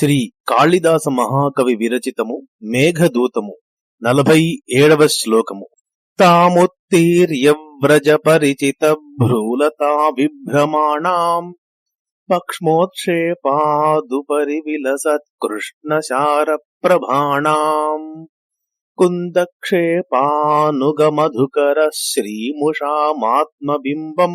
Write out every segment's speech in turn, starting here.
శ్రీ కాళిదాస మహాకవి విరచితము మేఘదూతము నలభై ఏడవ శ్లోకము. తాముత్తీర్యవ్రజ పరిచిత భ్రూలతా విభ్రమాణాం పక్ష్మోత్క్షేపాదుపరి విలసత్కృష్ణశార ప్రభాణాం కుందక్షేపానుగమధుకర శ్రీముషామాత్మబింబం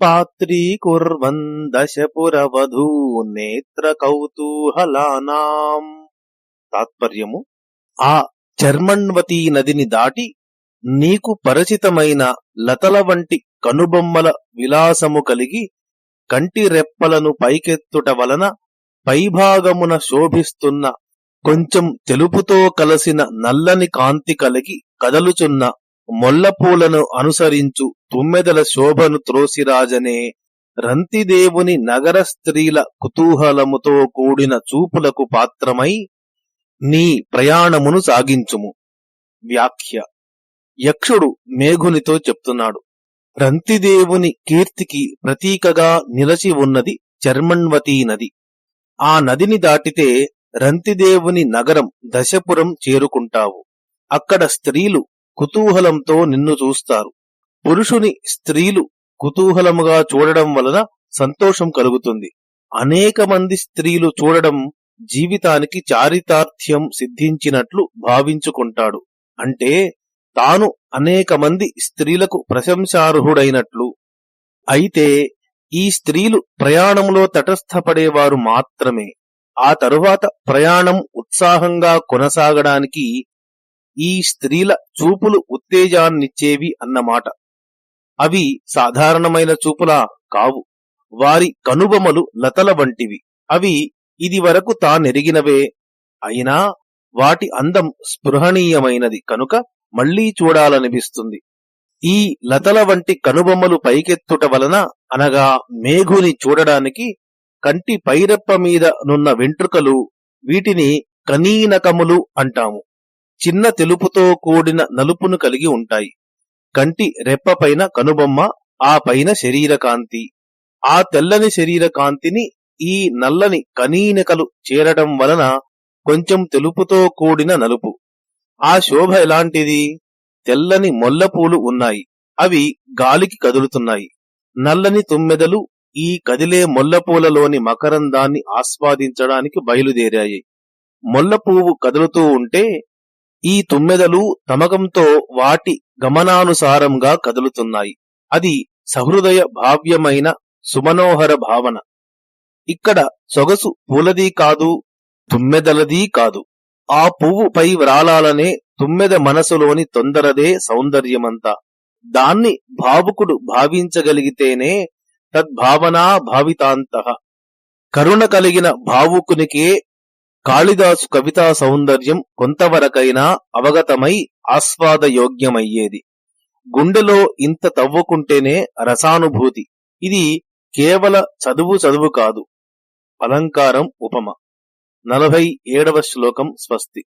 పాత్రీకుర్వన్ దశపురవధూ నేత్ర కౌతూహలానా తాత్పర్యము ఆ చర్మణ్వతీ నదిని దాటి నీకు పరిచితమైన లతల వంటి కనుబొమ్మల విలాసము కలిగి కంటి రెప్పలను పైకెత్తుట వలన పైభాగమున శోభిస్తున్న కొంచెం తెలుపుతో కలసిన నల్లని కాంతి కలిగి కదలుచున్న మొల్లపూలను అనుసరించు తుమ్మెదల శోభను త్రోసిరాజనే. రంతిదేవుని నగర స్త్రీల కుతూహలముతో కూడిన చూపులకు పాత్రమై నీ ప్రయాణమును సాగించుము. వ్యాఖ్య. యక్షుడు మేఘునితో చెప్తున్నాడు. రంతిదేవుని కీర్తికి ప్రతీకగా నిలచి ఉన్నది చర్మణ్వతీ నది. ఆ నదిని దాటితే రంతిదేవుని నగరం దశపురం చేరుకుంటావు. అక్కడ స్త్రీలు కుతూహలంతో నిన్ను చూస్తారు. పురుషుని స్త్రీలు కుతూహలముగా చూడడం వలన సంతోషం కలుగుతుంది. అనేక మంది స్త్రీలు చూడడం జీవితానికి చారితార్థ్యం సిద్ధించినట్లు భావించుకుంటాడు. అంటే తాను అనేక మంది స్త్రీలకు ప్రశంసార్హుడైనట్లు. అయితే ఈ స్త్రీలు ప్రయాణంలో తటస్థపడేవారు మాత్రమే. ఆ తరువాత ప్రయాణం ఉత్సాహంగా కొనసాగడానికి ఈ స్త్రీల చూపులు ఉత్తేజాన్నిచ్చేవి అన్నమాట. అవి సాధారణమైన చూపులా కావు. వారి కనుబొమలు లతల వంటివి. అవి ఇది వరకు తానెరిగినవే. అయినా వాటి అందం స్పృహణీయమైనది కనుక మళ్ళీ చూడాలనిపిస్తుంది. ఈ లతల వంటి కనుబొమ్మలు పైకెత్తుట వలన అనగా మేఘుని చూడడానికి కంటి పైరెప్ప మీద నున్న వెంట్రుకలు వీటిని కనీనకములు అంటాము. చిన్న తెలుపుతో కూడిన నలుపును కలిగి ఉంటాయి. కంటి రెప్పపైన కనుబొమ్మ ఆ పైన శరీరకాంతి. ఆ తెల్లని శరీర కాంతిని ఈ నల్లని కనీనకలు చేరడం వలన కొంచెం తెలుపుతో కూడిన నలుపు. ఆ శోభ ఎలాంటిది? తెల్లని మొల్లపూలు ఉన్నాయి. అవి గాలికి కదులుతున్నాయి. నల్లని తుమ్మెదలు ఈ కదిలే మొల్లపూలలోని మకరందాన్ని ఆస్వాదించడానికి బయలుదేరాయి. మొల్లపువ్వు కదులుతూ ఉంటే ఈ తుమ్మెదలు తమకంతో వాటి గమనానుసారంగా కదులుతున్నాయి. అది సహృదయ భావ్యమైన సుమనోహర భావన. ఇక్కడ సొగసు పూలది కాదు తుమ్మెదలది కాదు. ఆ పువ్వు పై వ్రాలాలనే తుమ్మెద మనసులోని తొందరదే సౌందర్యమంతా. దాన్ని భావుకుడు భావించగలిగితేనే తద్భావనా భావితాంత. కరుణ కలిగిన భావుకునికే కాళిదాసు కవితా సౌందర్యం కొంతవరకైనా అవగతమై ఆస్వాదయోగ్యమయ్యేది గుండెలో ఇంత తవ్వుకుంటేనే రసానుభూతి. ఇది కేవల చదువు చదువు కాదు. అలంకారం ఉపమ. నలభై ఏడవ శ్లోకం స్వస్తి.